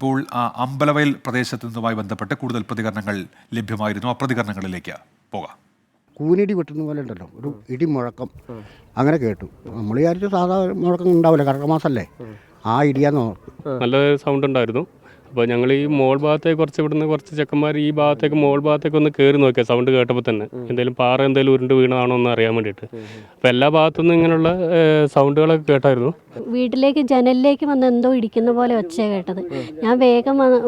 ഇപ്പോൾ ആ, അമ്പലവയൽ പ്രദേശത്ത് നിന്നുമായി ബന്ധപ്പെട്ട് കൂടുതൽ പ്രതികരണങ്ങൾ ലഭ്യമായിരുന്നു. ആ പ്രതികരണങ്ങളിലേക്ക് പോകാം. കൂനിടി വെട്ടുന്ന പോലെ ഉണ്ടല്ലോ. ഒരു ഇടി മുഴക്കം. അങ്ങനെ കേട്ടു. നമ്മൾ വിചാരിച്ചു സാധാ മുഴക്കം ഉണ്ടാവില്ല. കർക്കമാസല്ലേ. ആ ഇടിയാന്ന് ഓർത്തു. നല്ല സൗണ്ട് ഉണ്ടായിരുന്നു. അപ്പോൾ ഞങ്ങൾ ഈ മോൾ ഭാഗത്തേക്ക് കുറച്ച് ഇവിടുന്ന് കുറച്ച് ചെക്കന്മാർ ഈ ഭാഗത്തേക്ക് മോൾ ഭാഗത്തേക്ക് ഒന്ന് കയറി നോക്കിയാൽ സൗണ്ട് കേട്ടപ്പോൾ തന്നെ. എന്തെങ്കിലും പാറ എന്തെങ്കിലും ഉരുണ്ട് വീണതാണോ എന്ന് അറിയാൻ വേണ്ടിയിട്ട്. അപ്പോൾ എല്ലാ ഭാഗത്തുനിന്നും ഇങ്ങനെയുള്ള സൗണ്ടുകളൊക്കെ കേട്ടായിരുന്നു. വീട്ടിലേക്ക് ജനലിലേക്ക് വന്ന് എന്തോ ഇടിക്കുന്ന പോലെ ഒച്ച കേട്ടത്. ഞാൻ വേഗം വന്ന്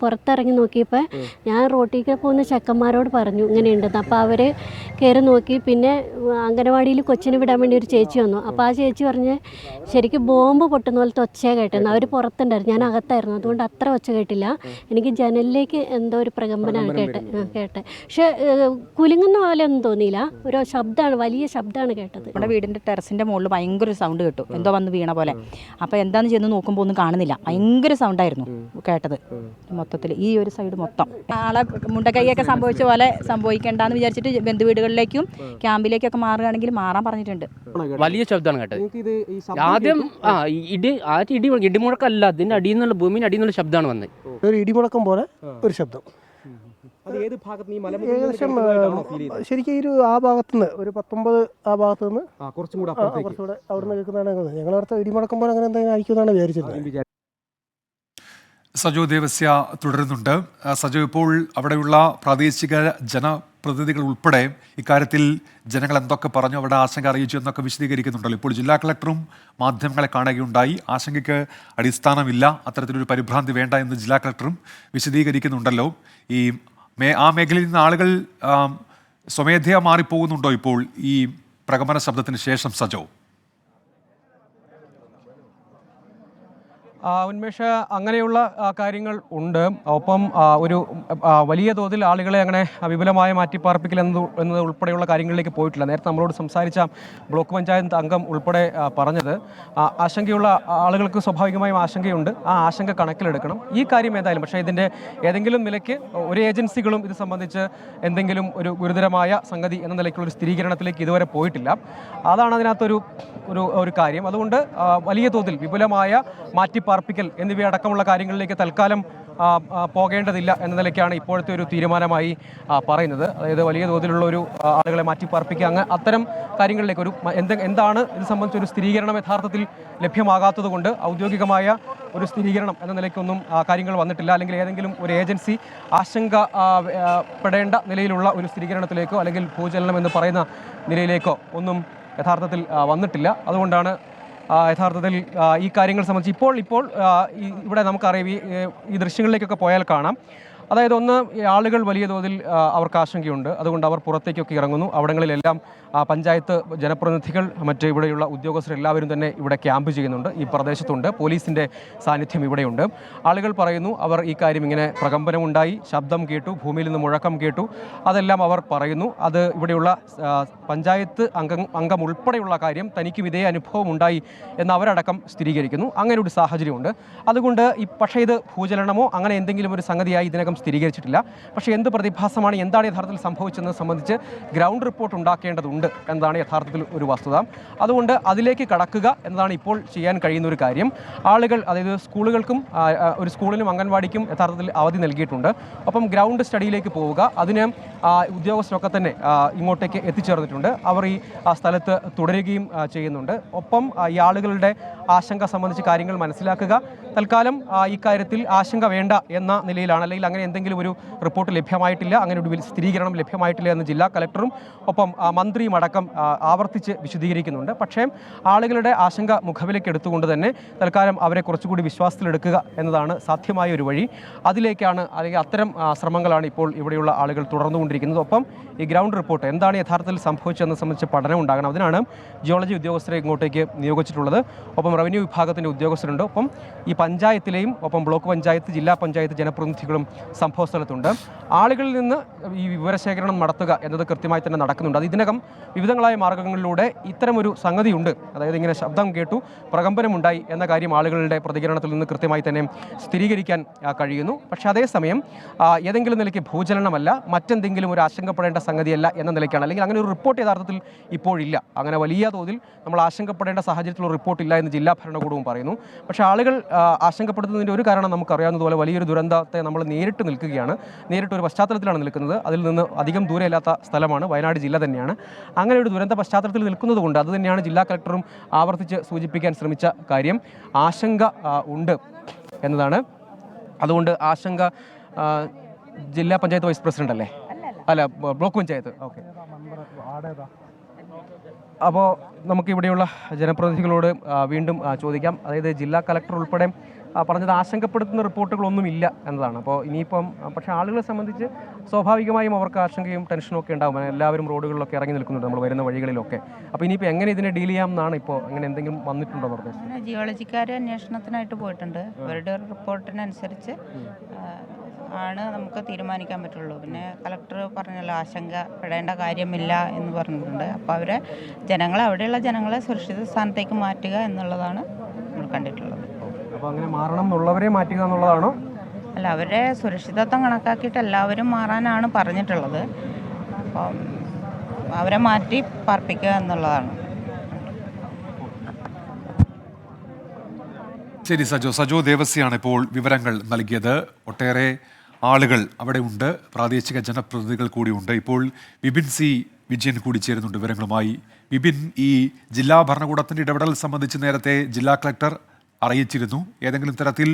പുറത്തിറങ്ങി നോക്കിയപ്പോൾ ഞാൻ റോട്ടിലേക്ക് പോകുന്ന ചെക്കന്മാരോട് പറഞ്ഞു ഇങ്ങനെയുണ്ടെന്ന് അപ്പോൾ അവർ കയറി നോക്കി. പിന്നെ അംഗനവാടിയിൽ കൊച്ചിനെ വിടാൻ വേണ്ടി ഒരു ചേച്ചി വന്നു. അപ്പോൾ ആ ചേച്ചി പറഞ്ഞ് ശരിക്കും ബോംബ് പൊട്ടുന്ന പോലത്തെ ഒച്ച കേട്ടെന്ന് അവർ പുറത്തുണ്ടായിരുന്നു. ഞാൻ അകത്തായിരുന്നു. അതുകൊണ്ട് അത്ര ഒച്ച കേട്ടില്ല. എനിക്ക് ജനലിലേക്ക് എന്തോ ഒരു പ്രകമ്പനാണ് കേട്ടെ കേട്ടെ പക്ഷെ കുലുങ്ങുന്ന പോലെ ഒന്നും തോന്നിയില്ല. ഒരു ശബ്ദമാണ് വലിയ ശബ്ദമാണ് കേട്ടത്. നമ്മുടെ വീടിന്റെ ടെറസിന്റെ മുകളിൽ ഭയങ്കര ഒരു സൗണ്ട് കേട്ടു. എന്തോ വന്ന് വീണ പോലെ. അപ്പോൾ എന്താന്ന് ചെന്ന് നോക്കുമ്പോൾ ഒന്നും കാണുന്നില്ല. ഭയങ്കര സൗണ്ടായിരുന്നു കേട്ടത്. മൊത്തത്തിൽ ഈ ഒരു സൈഡ് മൊത്തം. ആളെ മുണ്ടക്കൈയൊക്കെ സംഭവിച്ച പോലെ സംഭവിക്കേണ്ടെന്ന് വിചാരിച്ചിട്ട് ബന്ധുവീടുകളിലേക്കും ക്യാമ്പിലേക്കൊക്കെ മാറുകയാണെങ്കിൽ മാറാൻ പറഞ്ഞിട്ടുണ്ട്. വലിയ ശബ്ദമാണ് കേട്ടത്. ആദ്യം ആ ഇടി ആ ഇടി ഇടിമുഴക്കല്ല. അതിന്റെ അടിയിൽ നിന്നുള്ള ഭൂമിന്റെ അടിയിൽ നിന്നുള്ള ശബ്ദമാണ് വന്നത്. ഒരു ഇടിമുഴക്കം പോലെ ഒരു ശബ്ദം അത് ഏത് ഭാഗത്ത് ഈ ഏകദേശം ശരിക്കും ഈ ഒരു ആ ഭാഗത്തുനിന്ന് ഒരു പത്തൊമ്പത് ആ ഭാഗത്ത് നിന്ന് കുറച്ചുകൂടെ അവിടെ നിന്ന് കേൾക്കുന്നതാണ് ഞങ്ങൾ അവിടുത്തെ ഇടിമുഴക്കം പോലെ അങ്ങനെ എന്തെങ്കിലും ആയിരിക്കുമെന്നാണ് വിചാരിച്ചത് സജോ ദേവസ്യ തുടരുന്നുണ്ട്. സജോ ഇപ്പോൾ അവിടെയുള്ള പ്രാദേശിക ജനപ്രതിനിധികൾ ഉൾപ്പെടെ ഇക്കാര്യത്തിൽ ജനങ്ങൾ എന്തൊക്കെ പറഞ്ഞു അവിടെ ആശങ്ക അറിയിച്ചു എന്നൊക്കെ വിശദീകരിക്കുന്നുണ്ടല്ലോ. ഇപ്പോൾ ജില്ലാ കളക്ടറും മാധ്യമങ്ങളെ കാണുകയുണ്ടായി. ആശങ്കയ്ക്ക് അടിസ്ഥാനമില്ല. അത്തരത്തിലൊരു പരിഭ്രാന്തി വേണ്ട എന്ന് ജില്ലാ കളക്ടറും വിശദീകരിക്കുന്നുണ്ടല്ലോ. ഈ ആ മേഖലയിൽ നിന്ന് ആളുകൾ സ്വമേധയാ മാറിപ്പോകുന്നുണ്ടോ ഇപ്പോൾ ഈ പ്രകമന ശബ്ദത്തിന് ശേഷം സജോ? ഉന്മേഷ അങ്ങനെയുള്ള കാര്യങ്ങൾ ഉണ്ട്. ഒപ്പം ഒരു വലിയ തോതിൽ ആളുകളെ അങ്ങനെ വിപുലമായ മാറ്റിപ്പാർപ്പിക്കൽ എന്നത് എന്നത് ഉൾപ്പെടെയുള്ള കാര്യങ്ങളിലേക്ക് പോയിട്ടില്ല. നേരത്തെ നമ്മളോട് സംസാരിച്ച ബ്ലോക്ക് പഞ്ചായത്ത് അംഗം ഉൾപ്പെടെ പറഞ്ഞത് ആശങ്കയുള്ള ആളുകൾക്ക് സ്വാഭാവികമായും ആശങ്കയുണ്ട്. ആ ആശങ്ക കണക്കിലെടുക്കണം. ഈ കാര്യം ഏതായാലും പക്ഷേ ഇതിന്റെ ഏതെങ്കിലും നിലയ്ക്ക് ഒരു ഏജൻസികളും ഇത് സംബന്ധിച്ച് എന്തെങ്കിലും ഒരു ഗുരുതരമായ സംഗതി എന്ന നിലയ്ക്കുള്ള ഒരു സ്ഥിരീകരണത്തിലേക്ക് ഇതുവരെ പോയിട്ടില്ല. അതാണ് അതിനകത്തൊരു ഒരു ഒരു കാര്യം. അതുകൊണ്ട് വലിയ തോതിൽ വിപുലമായ മാറ്റിപ്പാർപ്പിക്കൽ എന്നിവയടക്കമുള്ള കാര്യങ്ങളിലേക്ക് തൽക്കാലം പോകേണ്ടതില്ല എന്ന നിലയ്ക്കാണ് ഇപ്പോഴത്തെ ഒരു തീരുമാനമായി പറയുന്നത്. അതായത് വലിയ തോതിലുള്ള ഒരു ആളുകളെ മാറ്റി പാർപ്പിക്കുക. അങ്ങ് അത്തരം കാര്യങ്ങളിലേക്ക് ഒരു എന്ത് എന്താണ് ഇത് സംബന്ധിച്ചൊരു സ്ഥിരീകരണം യഥാർത്ഥത്തിൽ ലഭ്യമാകാത്തത് കൊണ്ട് ഔദ്യോഗികമായ ഒരു സ്ഥിരീകരണം എന്ന നിലയ്ക്കൊന്നും കാര്യങ്ങൾ വന്നിട്ടില്ല. അല്ലെങ്കിൽ ഏതെങ്കിലും ഒരു ഏജൻസി ആശങ്ക പെടേണ്ട നിലയിലുള്ള ഒരു സ്ഥിരീകരണത്തിലേക്കോ അല്ലെങ്കിൽ ഭൂചലനം എന്ന് പറയുന്ന നിലയിലേക്കോ ഒന്നും യഥാർത്ഥത്തിൽ വന്നിട്ടില്ല. അതുകൊണ്ടാണ് യഥാർത്ഥത്തിൽ ഈ കാര്യങ്ങൾ സംബന്ധിച്ച് ഇപ്പോൾ ഇപ്പോൾ ഇവിടെ നമുക്കറിയാം ഈ ദൃശ്യങ്ങളിലേക്കൊക്കെ പോയാൽ കാണാം. അതായത് ഒന്ന് ആളുകൾ വലിയ തോതിൽ അവർക്ക് ആശങ്കയുണ്ട്. അതുകൊണ്ട് അവർ പുറത്തേക്കൊക്കെ ഇറങ്ങുന്നു. അവിടങ്ങളിലെല്ലാം പഞ്ചായത്ത് ജനപ്രതിനിധികൾ മറ്റ് ഇവിടെയുള്ള ഉദ്യോഗസ്ഥർ എല്ലാവരും തന്നെ ഇവിടെ ക്യാമ്പ് ചെയ്യുന്നുണ്ട്. ഈ പ്രദേശത്തുണ്ട്. പോലീസിന്റെ സാന്നിധ്യം ഇവിടെയുണ്ട്. ആളുകൾ പറയുന്നു അവർ ഈ കാര്യം ഇങ്ങനെ പ്രകമ്പനമുണ്ടായി. ശബ്ദം കേട്ടു ഭൂമിയിൽ നിന്ന് മുഴക്കം കേട്ടു. അതെല്ലാം അവർ പറയുന്നു. അത് ഇവിടെയുള്ള പഞ്ചായത്ത് അംഗം അംഗം ഉൾപ്പെടെയുള്ള കാര്യം തനിക്കും ഇതേ അനുഭവം ഉണ്ടായി എന്ന് അവരടക്കം സ്ഥിരീകരിക്കുന്നു. അങ്ങനെ ഒരു സാഹചര്യമുണ്ട്. അതുകൊണ്ട് ഈ പക്ഷേ ഇത് ഭൂചലനമോ അങ്ങനെ എന്തെങ്കിലും ഒരു സംഗതിയായി ഇതിനകം സ്ഥിരീകരിച്ചിട്ടില്ല. പക്ഷേ എന്ത് പ്രതിഭാസമാണ് എന്താണ് യഥാർത്ഥത്തിൽ സംഭവിച്ചതെന്ന് സംബന്ധിച്ച് ഗ്രൗണ്ട് റിപ്പോർട്ട് ഉണ്ടാക്കേണ്ടതുണ്ട് എന്നതാണ് യഥാർത്ഥത്തിൽ ഒരു വസ്തുത. അതുകൊണ്ട് അതിലേക്ക് കടക്കുക എന്നതാണ് ഇപ്പോൾ ചെയ്യാൻ കഴിയുന്ന ഒരു കാര്യം. ആളുകൾ അതായത് സ്കൂളുകൾക്കും ഒരു സ്കൂളിനും അംഗൻവാടിക്കും യഥാർത്ഥത്തിൽ അവധി നൽകിയിട്ടുണ്ട്. ഒപ്പം ഗ്രൗണ്ട് സ്റ്റഡിയിലേക്ക് പോവുക. അതിന് ഉദ്യോഗസ്ഥരൊക്കെ തന്നെ ഇങ്ങോട്ടേക്ക് എത്തിച്ചേർന്നിട്ടുണ്ട്. അവർ ഈ സ്ഥലത്ത് തുടരുകയും ചെയ്യുന്നുണ്ട്. ഒപ്പം ഈ ആളുകളുടെ ആശങ്ക സംബന്ധിച്ച് കാര്യങ്ങൾ മനസ്സിലാക്കുക. തൽക്കാലം ഇക്കാര്യത്തിൽ ആശങ്ക വേണ്ട എന്ന നിലയിലാണ്. അല്ലെങ്കിൽ അങ്ങനെ എന്തെങ്കിലും ഒരു റിപ്പോർട്ട് ലഭ്യമായിട്ടില്ല അങ്ങനെ ഒരു സ്ഥിരീകരണം ലഭ്യമായിട്ടില്ല എന്ന് ജില്ലാ കലക്ടറും ഒപ്പം മന്ത്രിയും അടക്കം ആവർത്തിച്ച് വിശദീകരിക്കുന്നുണ്ട്. പക്ഷേ ആളുകളുടെ ആശങ്ക മുഖവിലേക്ക് എടുത്തുകൊണ്ട് തന്നെ തൽക്കാലം അവരെ കുറച്ചുകൂടി വിശ്വാസത്തിലെടുക്കുക എന്നതാണ് സാധ്യമായ ഒരു വഴി. അതിലേക്കാണ് അല്ലെങ്കിൽ അത്തരം ശ്രമങ്ങളാണ് ഇപ്പോൾ ഇവിടെയുള്ള ആളുകൾ തുടർന്നുകൊണ്ടിരിക്കുന്നത്. ഒപ്പം ഈ ഗ്രൗണ്ട് റിപ്പോർട്ട് എന്താണ് യഥാർത്ഥത്തിൽ സംഭവിച്ചതെന്ന് സംബന്ധിച്ച് പഠനം ഉണ്ടാകണം. അതിനാണ് ജിയോളജി ഉദ്യോഗസ്ഥരെ ഇങ്ങോട്ടേക്ക് നിയോഗിച്ചിട്ടുള്ളത്. ഒപ്പം റവന്യൂ വിഭാഗത്തിന്റെ ഉദ്യോഗസ്ഥരുണ്ട്. ഒപ്പം ഈ പഞ്ചായത്തിലെയും ഒപ്പം ബ്ലോക്ക് പഞ്ചായത്ത് ജില്ലാ പഞ്ചായത്ത് ജനപ്രതിനിധികളും സംഭവ സ്ഥലത്തുണ്ട്. ആളുകളിൽ നിന്ന് ഈ വിവരശേഖരണം നടത്തുക എന്നത് കൃത്യമായി തന്നെ നടക്കുന്നുണ്ട്. അത് ഇതിനകം വിവിധങ്ങളായ മാർഗങ്ങളിലൂടെ ഇത്തരമൊരു സംഗതിയുണ്ട്. അതായത് ഇങ്ങനെ ശബ്ദം കേട്ടു പ്രകമ്പനമുണ്ടായി എന്ന കാര്യം ആളുകളുടെ പ്രതികരണത്തിൽ നിന്ന് കൃത്യമായി തന്നെ സ്ഥിരീകരിക്കാൻ കഴിയുന്നു. പക്ഷേ അതേസമയം ഏതെങ്കിലും നിലയ്ക്ക് ഭൂചലനമല്ല മറ്റെന്തെങ്കിലും ഒരു ആശങ്കപ്പെടേണ്ട സംഗതിയല്ല എന്ന നിലയ്ക്കാണ്. അല്ലെങ്കിൽ അങ്ങനെ ഒരു റിപ്പോർട്ട് യഥാർത്ഥത്തിൽ ഇപ്പോഴില്ല. അങ്ങനെ വലിയ തോതിൽ നമ്മൾ ആശങ്കപ്പെടേണ്ട സാഹചര്യത്തിലുള്ള റിപ്പോർട്ടില്ല എന്ന് ജില്ലാ ഭരണകൂടവും പറയുന്നു. പക്ഷേ ആളുകൾ ആശങ്കപ്പെടുത്തുന്നതിന്റെ ഒരു കാരണം നമുക്കറിയാവുന്നതുപോലെ വലിയൊരു ദുരന്തത്തെ നമ്മൾ നേരിട്ട് നിൽക്കുകയാണ്. നേരിട്ട് ഒരു പശ്ചാത്തലത്തിലാണ് നിൽക്കുന്നത്. അതിൽ നിന്ന് അധികം ദൂരമില്ലാത്ത സ്ഥലമാണ് വയനാട് ജില്ല തന്നെയാണ്. അങ്ങനെ ഒരു ദുരന്ത പശ്ചാത്തലത്തിൽ നിൽക്കുന്നതുകൊണ്ട് അത് തന്നെയാണ് ജില്ലാ കളക്ടറും ആവർത്തിച്ച് സൂചിപ്പിക്കാൻ ശ്രമിച്ച കാര്യം. ആശങ്ക ഉണ്ട് എന്നതാണ്. അതുകൊണ്ട് ആശങ്ക ജില്ലാ പഞ്ചായത്ത് വൈസ് പ്രസിഡന്റ് അല്ലേ? അല്ല ബ്ലോക്ക് പഞ്ചായത്ത്. ഓക്കെ. അപ്പോൾ നമുക്ക് ഇവിടെയുള്ള ജനപ്രതിനിധികളോട് വീണ്ടും ചോദിക്കാം. അതായത് ജില്ലാ കലക്ടർ ഉൾപ്പെടെ പറഞ്ഞത് ആശങ്കപ്പെടുത്തുന്ന റിപ്പോർട്ടുകളൊന്നും ഇല്ല എന്നതാണ്. അപ്പോൾ ഇനിയിപ്പം പക്ഷേ ആളുകളെ സംബന്ധിച്ച് സ്വാഭാവികമായും അവർക്ക് ആശങ്കയും ടെൻഷനും ഒക്കെ ഉണ്ടാവും. എല്ലാവരും റോഡുകളിലൊക്കെ ഇറങ്ങി നിൽക്കുന്നുണ്ട് നമ്മൾ വരുന്ന വഴികളിലൊക്കെ. അപ്പോൾ ഇനിയിപ്പോൾ എങ്ങനെ ഇതിനെ ഡീൽ ചെയ്യാം എന്നാണ് ഇപ്പോൾ അങ്ങനെ എന്തെങ്കിലും വന്നിട്ടുണ്ടോ നിർദ്ദേശം ജിയോളജിക്കാർ അന്വേഷണത്തിനായിട്ട് പോയിട്ടുണ്ട്. അവരുടെ റിപ്പോർട്ടിനനുസരിച്ച് ആണ് നമുക്ക് തീരുമാനിക്കാൻ പറ്റുള്ളൂ. പിന്നെ കളക്ടർ പറഞ്ഞല്ലോ ആശങ്കപ്പെടേണ്ട കാര്യമില്ല എന്ന് പറഞ്ഞിട്ടുണ്ട്. അപ്പോൾ അവരെ ജനങ്ങളെ അവിടെയുള്ള ജനങ്ങളെ സുരക്ഷിത സ്ഥാനത്തേക്ക് മാറ്റുക എന്നുള്ളതാണ് നമ്മൾ കണ്ടിട്ടുള്ളത്. അപ്പോൾ അങ്ങനെ മാറണം എന്നുള്ളവരെ മാറ്റുക എന്നുള്ളതാണോ? അല്ല അവരെ സുരക്ഷിതത്വം കണക്കാക്കിയിട്ട് എല്ലാവരും മാറാനാണ് പറഞ്ഞിട്ടുള്ളത്. അപ്പം അവരെ മാറ്റി പാർപ്പിക്കുക എന്നുള്ളതാണ്. ശരി സജോ. സജോ ദേവസ്യാണ് ഇപ്പോൾ വിവരങ്ങൾ നൽകിയത്. ഒട്ടേറെ ആളുകൾ അവിടെ ഉണ്ട്. പ്രാദേശിക ജനപ്രതിനിധികൾ കൂടിയുണ്ട് ഇപ്പോൾ വിപിൻ സി വിജയൻ കൂടി ചേരുന്നുണ്ട് വിവരങ്ങളുമായി. വിപിൻ ഈ ജില്ലാ ഭരണകൂടത്തിന്റെ ഇടപെടൽ സംബന്ധിച്ച് നേരത്തെ ജില്ലാ കളക്ടർ അറിയിച്ചിരുന്നു. ഏതെങ്കിലും തരത്തിൽ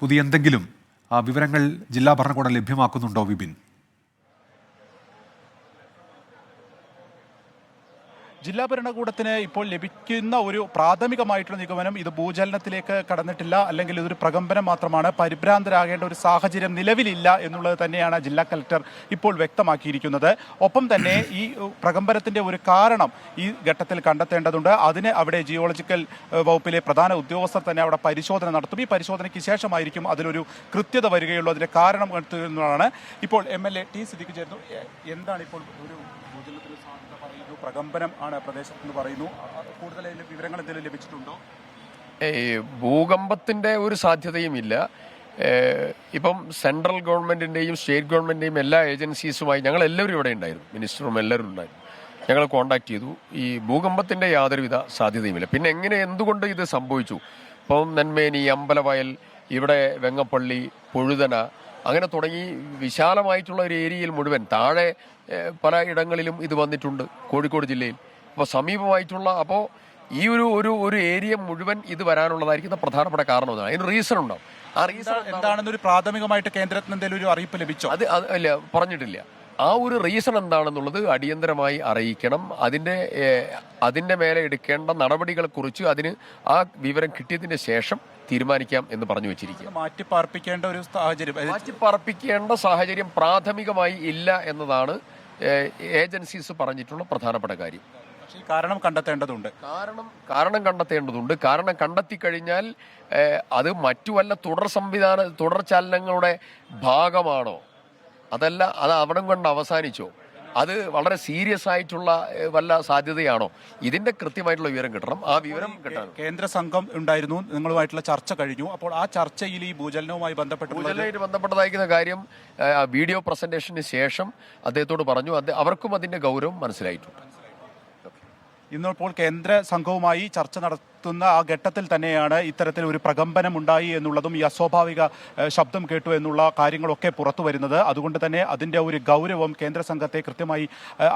പുതിയ എന്തെങ്കിലും വിവരങ്ങൾ ജില്ലാ ഭരണകൂടം ലഭ്യമാക്കുന്നുണ്ടോ വിപിൻ? ജില്ലാ ഭരണകൂടത്തിന് ഇപ്പോൾ ലഭിക്കുന്ന ഒരു പ്രാഥമികമായിട്ടുള്ള നിഗമനം ഇത് ഭൂചലനത്തിലേക്ക് കടന്നിട്ടില്ല. അല്ലെങ്കിൽ ഇതൊരു പ്രകമ്പനം മാത്രമാണ്. പരിഭ്രാന്തരാകേണ്ട ഒരു സാഹചര്യം നിലവിലില്ല എന്നുള്ളത് തന്നെയാണ് ജില്ലാ കലക്ടർ ഇപ്പോൾ വ്യക്തമാക്കിയിരിക്കുന്നത്. ഒപ്പം തന്നെ ഈ പ്രകമ്പനത്തിന്റെ ഒരു കാരണം ഈ ഘട്ടത്തിൽ കണ്ടെത്തേണ്ടതുണ്ട്. അതിന് അവിടെ ജിയോളജിക്കൽ വകുപ്പിലെ പ്രധാന ഉദ്യോഗസ്ഥർ തന്നെ അവിടെ പരിശോധന നടത്തും. ഈ പരിശോധനയ്ക്ക് ശേഷമായിരിക്കും അതിലൊരു കൃത്യത വരികയുള്ളൂ. അതിന്റെ കാരണം എന്നുള്ളതാണ് ഇപ്പോൾ M L A T Siddique ചേർന്നു എന്താണ് ഇപ്പോൾ ഒരു പ്രകമ്പനം ആണ് പ്രദേശത്തെന്ന് പറയുന്നു. കൂടുതൽ വിവരങ്ങൾ എന്തെങ്കിലും ലഭിച്ചിട്ടുണ്ടോ? ഭൂകമ്പത്തിന്റെ ഒരു സാധ്യതയും ഇല്ല. ഇപ്പം സെൻട്രൽ ഗവൺമെന്റിന്റെയും സ്റ്റേറ്റ് ഗവൺമെന്റിന്റെയും എല്ലാ ഏജൻസീസുമായി ഞങ്ങൾ എല്ലാവരും ഇവിടെ ഉണ്ടായിരുന്നു. മിനിസ്റ്ററും എല്ലാവരും ഉണ്ടായിരുന്നു. ഞങ്ങൾ കോണ്ടാക്ട് ചെയ്തു. ഈ ഭൂകമ്പത്തിന്റെ യാതൊരുവിധ സാധ്യതയുമില്ല പിന്നെ എങ്ങനെ എന്തുകൊണ്ട് ഇത് സംഭവിച്ചു? ഇപ്പം നെന്മേനി അമ്പലവയൽ ഇവിടെ വെങ്ങപ്പള്ളി പൊഴുതന അങ്ങനെ തുടങ്ങി വിശാലമായിട്ടുള്ള ഒരു ഏരിയയിൽ മുഴുവൻ താഴെ പല ഇടങ്ങളിലും ഇത് വന്നിട്ടുണ്ട് കോഴിക്കോട് ജില്ലയിൽ. അപ്പോൾ സമീപമായിട്ടുള്ള അപ്പോൾ ഈ ഒരു ഒരു ഒരു ഏരിയ മുഴുവൻ ഇത് വരാനുള്ളതായിരിക്കുന്ന പ്രധാനപ്പെട്ട കാരണം അതിന് റീസൺ ഉണ്ടാവും ആ റീസൺ എന്താണെന്നൊരു പ്രാഥമികമായിട്ട് കേന്ദ്രത്തിന് എന്തെങ്കിലും ഒരു അറിയിപ്പ് ലഭിച്ചോ? അത് അത് അല്ല പറഞ്ഞിട്ടില്ല. ആ ഒരു റീസൺ എന്താണെന്നുള്ളത് അടിയന്തരമായി അറിയിക്കണം. അതിന്റെ അതിന്റെ മേലെ എടുക്കേണ്ട നടപടികളെ കുറിച്ച് അതിന് ആ വിവരം കിട്ടിയതിന് ശേഷം തീരുമാനിക്കാം എന്ന് പറഞ്ഞു വെച്ചിരിക്കുക. മാറ്റിപ്പാർപ്പിക്കേണ്ട ഒരു സാഹചര്യം. മാറ്റിപ്പാർപ്പിക്കേണ്ട സാഹചര്യം പ്രാഥമികമായി ഇല്ല എന്നതാണ് ഏജൻസീസ് പറഞ്ഞിട്ടുള്ള പ്രധാനപ്പെട്ട കാര്യം. കാരണം കണ്ടെത്തേണ്ടതുണ്ട്. കാരണം കാരണം കണ്ടെത്തേണ്ടതുണ്ട്. കാരണം കണ്ടെത്തി കഴിഞ്ഞാൽ അത് മറ്റു വല്ല തുടർ സംവിധാന തുടർ ചലനങ്ങളുടെ ഭാഗമാണോ? അതല്ല അത് അവിടം കൊണ്ട് അവസാനിച്ചോ. അത് വളരെ സീരിയസ് ആയിട്ടുള്ള വല്ല സാധ്യതയാണോ? ഇതിന്റെ കൃത്യമായിട്ടുള്ള വിവരം കിട്ടണം. ആ വിവരം കിട്ടണം കേന്ദ്ര സംഘം ഉണ്ടായിരുന്നു. നിങ്ങളുമായിട്ടുള്ള ചർച്ച കഴിഞ്ഞു. അപ്പോൾ ആ ചർച്ചയിൽ ഈ ഭൂചലനവുമായി ബന്ധപ്പെട്ട് ഭൂചലനമായിട്ട് ബന്ധപ്പെട്ടതായിരിക്കുന്ന കാര്യം വീഡിയോ പ്രസന്റേഷന് ശേഷം അദ്ദേഹത്തോട് പറഞ്ഞു. അവർക്കും അതിന്റെ ഗൗരവം മനസ്സിലായിട്ടുണ്ട്. ഇന്നിപ്പോൾ കേന്ദ്ര സംഘവുമായി ചർച്ച നടത്തുന്ന ആ ഘട്ടത്തിൽ തന്നെയാണ് ഇത്തരത്തിൽ ഒരു പ്രകമ്പനം ഉണ്ടായി എന്നുള്ളതും ഈ അസ്വാഭാവിക ശബ്ദം കേട്ടു എന്നുള്ള കാര്യങ്ങളൊക്കെ പുറത്തു വരുന്നത്. അതുകൊണ്ട് തന്നെ അതിന്റെ ഒരു ഗൗരവം കേന്ദ്ര സംഘത്തെ കൃത്യമായി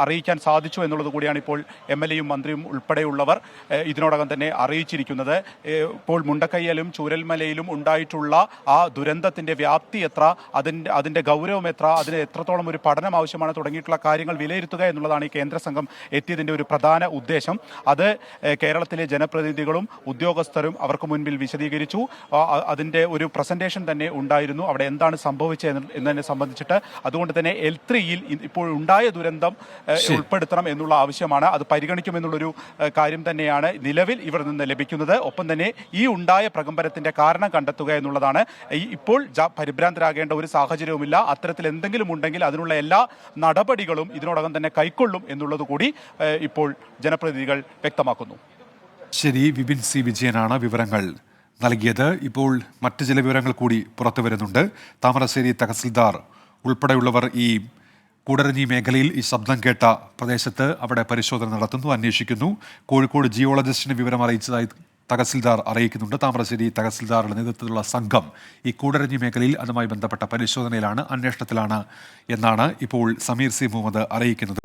അറിയിക്കാൻ സാധിച്ചു എന്നുള്ളത് കൂടിയാണ് ഇപ്പോൾ എം എൽ എയും മന്ത്രിയും ഉൾപ്പെടെയുള്ളവർ ഇതിനോടകം തന്നെ അറിയിച്ചിരിക്കുന്നത്. ഇപ്പോൾ മുണ്ടക്കയ്യലും ചൂരൽമലയിലും ഉണ്ടായിട്ടുള്ള ആ ദുരന്തത്തിന്റെ വ്യാപ്തി എത്ര അതിന്റെ അതിന്റെ ഗൗരവം എത്ര അതിന് എത്രത്തോളം ഒരു പഠനം ആവശ്യമാണ് തുടങ്ങിയിട്ടുള്ള കാര്യങ്ങൾ വിലയിരുത്തുക എന്നുള്ളതാണ് ഈ കേന്ദ്ര സംഘം എത്തിയതിന്റെ ഒരു പ്രധാന ഉദ്ദേശം. അത് കേരളത്തിലെ കേരളത്തിലെ ജനപ്രതിനിധികളും ഉദ്യോഗസ്ഥരും അവർക്ക് മുൻപിൽ വിശദീകരിച്ചു. അതിന്റെ അതിന്റെ ഒരു പ്രസന്റേഷൻ തന്നെ ഉണ്ടായിരുന്നു. അവിടെ എന്താണ് സംഭവിച്ചത് എന്ന് എന്നതിനെ സംബന്ധിച്ചിട്ട് അതുകൊണ്ട് തന്നെ എൽ ത്രീയിൽ ഇപ്പോൾ ഉണ്ടായ ദുരന്തം ഉൾപ്പെടുത്തണം എന്നുള്ള ആവശ്യമാണ്. അത് പരിഗണിക്കുമെന്നുള്ളൊരു കാര്യം തന്നെയാണ് നിലവിൽ ഇവർ നിന്ന് ലഭിക്കുന്നത്. ഒപ്പം തന്നെ ഈ ഉണ്ടായ പ്രകമ്പനത്തിന്റെ കാരണം കണ്ടെത്തുക എന്നുള്ളതാണ്. ഇപ്പോൾ പരിഭ്രാന്തരാകേണ്ട ഒരു സാഹചര്യവുമില്ല. അത്തരത്തിൽ എന്തെങ്കിലും ഉണ്ടെങ്കിൽ അതിനുള്ള എല്ലാ നടപടികളും ഇതിനോടകം തന്നെ കൈക്കൊള്ളും എന്നുള്ളത് കൂടി ഇപ്പോൾ ജനപ്രതിനിധികൾ വ്യക്തമാക്കുന്നു. ശരി വിപിൻ സി. വിജയനാണ് വിവരങ്ങൾ നൽകിയത്. ഇപ്പോൾ മറ്റ് ചില വിവരങ്ങൾ കൂടി പുറത്തു വരുന്നുണ്ട്. താമരശ്ശേരി തഹസിൽദാർ ഉൾപ്പെടെയുള്ളവർ ഈ കൂടരഞ്ഞി മേഖലയിൽ ഈ ശബ്ദം കേട്ട പ്രദേശത്ത് അവിടെ പരിശോധന നടത്തുന്നു അന്വേഷിക്കുന്നു. കോഴിക്കോട് ജിയോളജിസ്റ്റിന് വിവരം അറിയിച്ചതായി തഹസിൽദാർ അറിയിക്കുന്നുണ്ട്. താമരശ്ശേരി തഹസിൽദാറുടെ നേതൃത്വത്തിലുള്ള സംഘം ഈ കൂടരഞ്ഞി മേഖലയിൽ അതുമായി ബന്ധപ്പെട്ട പരിശോധനയിലാണ് അന്വേഷണത്തിലാണ് എന്നാണ് ഇപ്പോൾ സമീർ സി. മുഹമ്മദ് അറിയിക്കുന്നത്.